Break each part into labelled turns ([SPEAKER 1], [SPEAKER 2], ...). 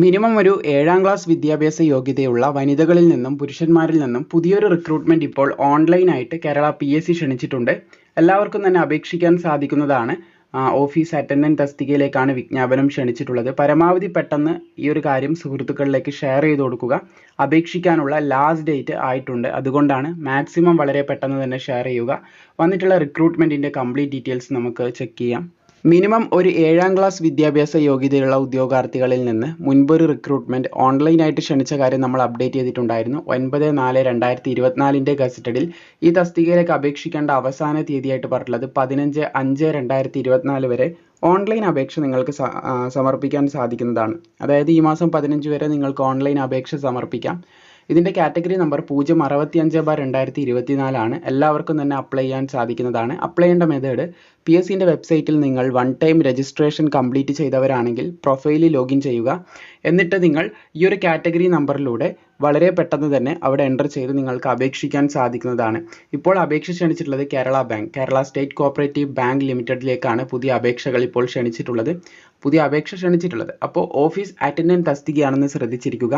[SPEAKER 1] Minimum ഒരു ഏഴാം class വിദ്യാഭ്യാസ യോഗ്യതയുള്ള വനിതകളിൽ നിന്നും പുരുഷന്മാരിൽ നിന്നും പുതിയൊരു റിക്രൂട്ട്മെന്റ് ഇപ്പോൾ ഓൺലൈനായിട്ട് കേരള പി എസ് സി ക്ഷണിച്ചിട്ടുണ്ട്. എല്ലാവർക്കും തന്നെ അപേക്ഷിക്കാൻ സാധിക്കുന്നതാണ്. ഓഫീസ് അറ്റൻഡന്റ് തസ്തികയിലേക്കാണ് വിജ്ഞാപനം ക്ഷണിച്ചിട്ടുള്ളത്. പരമാവധി പെട്ടെന്ന് ഈ ഒരു കാര്യം സുഹൃത്തുക്കളിലേക്ക് ഷെയർ ചെയ്ത് കൊടുക്കുക. അപേക്ഷിക്കാനുള്ള ലാസ്റ്റ് ഡേറ്റ് ആയിട്ടുണ്ട്. അതുകൊണ്ടാണ് മാക്സിമം വളരെ പെട്ടെന്ന് തന്നെ ഷെയർ ചെയ്യുക. വന്നിട്ടുള്ള റിക്രൂട്ട്മെന്റിന്റെ കംപ്ലീറ്റ് ഡീറ്റെയിൽസ് നമുക്ക് ചെക്ക് ചെയ്യാം. മിനിമം ഒരു ഏഴാം ക്ലാസ് വിദ്യാഭ്യാസ യോഗ്യതയുള്ള ഉദ്യോഗാർത്ഥികളിൽ നിന്ന് മുൻപൊരു റിക്രൂട്ട്മെന്റ് ഓൺലൈനായിട്ട് ക്ഷണിച്ച കാര്യം നമ്മൾ അപ്ഡേറ്റ് ചെയ്തിട്ടുണ്ടായിരുന്നു. ഒൻപത് നാല് രണ്ടായിരത്തി ഇരുപത്തിനാലിന്റെ ഗസറ്റഡിൽ ഈ തസ്തികയിലേക്ക് അപേക്ഷിക്കേണ്ട അവസാന തീയതിയായിട്ട് പറഞ്ഞിട്ടുള്ളത് പതിനഞ്ച് അഞ്ച് രണ്ടായിരത്തി ഇരുപത്തിനാല് വരെ ഓൺലൈൻ അപേക്ഷ നിങ്ങൾക്ക് സമർപ്പിക്കാൻ സാധിക്കുന്നതാണ്. അതായത് ഈ മാസം പതിനഞ്ച് വരെ നിങ്ങൾക്ക് ഓൺലൈൻ അപേക്ഷ സമർപ്പിക്കാം. ഇതിന്റെ കാറ്റഗറി നമ്പർ പൂജ്യം അറുപത്തി അഞ്ച് ബാർ രണ്ടായിരത്തി ഇരുപത്തിനാലാണ് എല്ലാവർക്കും തന്നെ അപ്ലൈ ചെയ്യാൻ സാധിക്കുന്നതാണ്. അപ്ലൈ ചെയ്യേണ്ട മെത്തേഡ് പി എസ് സിന്റെ വെബ്സൈറ്റിൽ നിങ്ങൾ വൺ ടൈം രജിസ്ട്രേഷൻ കംപ്ലീറ്റ് ചെയ്തവരാണെങ്കിൽ പ്രൊഫൈലിൽ ലോഗിൻ ചെയ്യുക. എന്നിട്ട് നിങ്ങൾ ഈ ഒരു കാറ്റഗറി നമ്പറിലൂടെ വളരെ പെട്ടെന്ന് തന്നെ അവിടെ എന്റർ ചെയ്ത് നിങ്ങൾക്ക് അപേക്ഷിക്കാൻ സാധിക്കുന്നതാണ്. ഇപ്പോൾ അപേക്ഷ ക്ഷണിച്ചിട്ടുള്ളത് Kerala bank Kerala state cooperative bank ലിമിറ്റഡിലേക്കാണ് പുതിയ അപേക്ഷകൾ ഇപ്പോൾ ക്ഷണിച്ചിട്ടുള്ളത്. പുതിയ അപേക്ഷ ക്ഷണിച്ചിട്ടുള്ളത്. അപ്പോൾ ഓഫീസ് അറ്റൻഡന്റ് തസ്തികയാണെന്ന് ശ്രദ്ധിച്ചിരിക്കുക.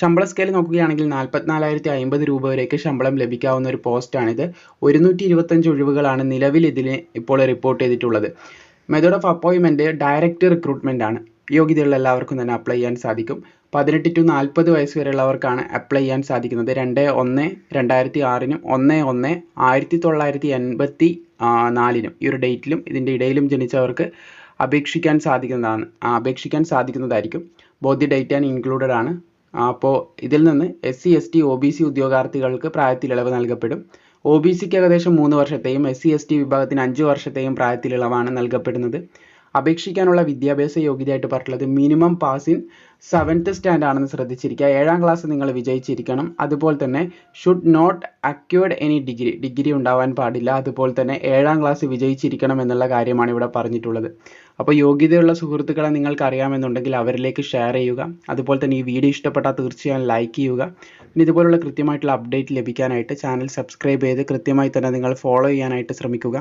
[SPEAKER 1] ശമ്പള സ്കെയിൽ നോക്കുകയാണെങ്കിൽ നാൽപ്പത്തിനാലായിരത്തി അമ്പത് രൂപ വരെയൊക്കെ ശമ്പളം ലഭിക്കാവുന്ന ഒരു പോസ്റ്റാണിത് ഒരുന്നൂറ്റി ഇരുപത്തഞ്ച് ഒഴിവുകളാണ് നിലവിൽ ഇതിന് ഇപ്പോൾ റിപ്പോർട്ട് ചെയ്തിട്ടുള്ളത്. മെത്തേഡ് ഓഫ് അപ്പോയിൻമെന്റ് ഡയറക്റ്റ് റിക്രൂട്ട്മെന്റ് ആണ്. യോഗ്യതയുള്ള എല്ലാവർക്കും തന്നെ അപ്ലൈ ചെയ്യാൻ സാധിക്കും. പതിനെട്ട് ടു നാൽപ്പത് വയസ്സ് വരെയുള്ളവർക്കാണ് അപ്ലൈ ചെയ്യാൻ സാധിക്കുന്നത്. രണ്ട് ഒന്ന് രണ്ടായിരത്തി ആറിനും ഒന്ന് ഒന്ന് ആയിരത്തി തൊള്ളായിരത്തി എൺപത്തി നാലിനും ഈ ഒരു ഡേറ്റിലും ഇതിന്റെ ഇടയിലും ജനിച്ചവർക്ക് അപേക്ഷിക്കാൻ സാധിക്കുന്നതാണ്. അപേക്ഷിക്കാൻ സാധിക്കുന്നതായിരിക്കും. ബോധ്യ ഡേറ്റ് ആൻഡ് ഇൻക്ലൂഡഡ് ആണ്. അപ്പോൾ ഇതിൽ നിന്ന് S C S T O B C ഉദ്യോഗാർത്ഥികൾക്ക് പ്രായത്തിൽ ഇളവ് നൽകപ്പെടും ഒ ബി സിക്ക് ഏകദേശം മൂന്ന് വർഷത്തെയും എസ് സി എസ് ടി വിഭാഗത്തിന് അഞ്ച് വർഷത്തെയും പ്രായത്തിൽ ഇളവാണ് നൽകപ്പെടുന്നത്. അപേക്ഷിക്കാനുള്ള വിദ്യാഭ്യാസ യോഗ്യതയായിട്ട് പറഞ്ഞിട്ടുള്ളത് minimum pass in seventh stand ആണെന്ന് ശ്രദ്ധിച്ചിരിക്കുക. ഏഴാം ക്ലാസ് നിങ്ങൾ വിജയിച്ചിരിക്കണം. അതുപോലെ തന്നെ should not acquired any degree degree ഉണ്ടാവാൻ പാടില്ല. അതുപോലെ തന്നെ ഏഴാം ക്ലാസ് വിജയിച്ചിരിക്കണം എന്നുള്ള കാര്യമാണ് ഇവിടെ പറഞ്ഞിട്ടുള്ളത്. അപ്പോൾ യോഗ്യതയുള്ള സുഹൃത്തുക്കളെ നിങ്ങൾക്ക് അറിയാമെന്നുണ്ടെങ്കിൽ അവരിലേക്ക് ഷെയർ ചെയ്യുക. അതുപോലെ തന്നെ ഈ വീഡിയോ ഇഷ്ടപ്പെട്ടാൽ തീർച്ചയായും ലൈക്ക് ചെയ്യുക. പിന്നെ ഇതുപോലുള്ള കൃത്യമായിട്ടുള്ള അപ്ഡേറ്റ് ലഭിക്കാനായിട്ട് ചാനൽ സബ്സ്ക്രൈബ് ചെയ്ത് കൃത്യമായി തന്നെ നിങ്ങൾ ഫോളോ ചെയ്യാനായിട്ട് ശ്രമിക്കുക.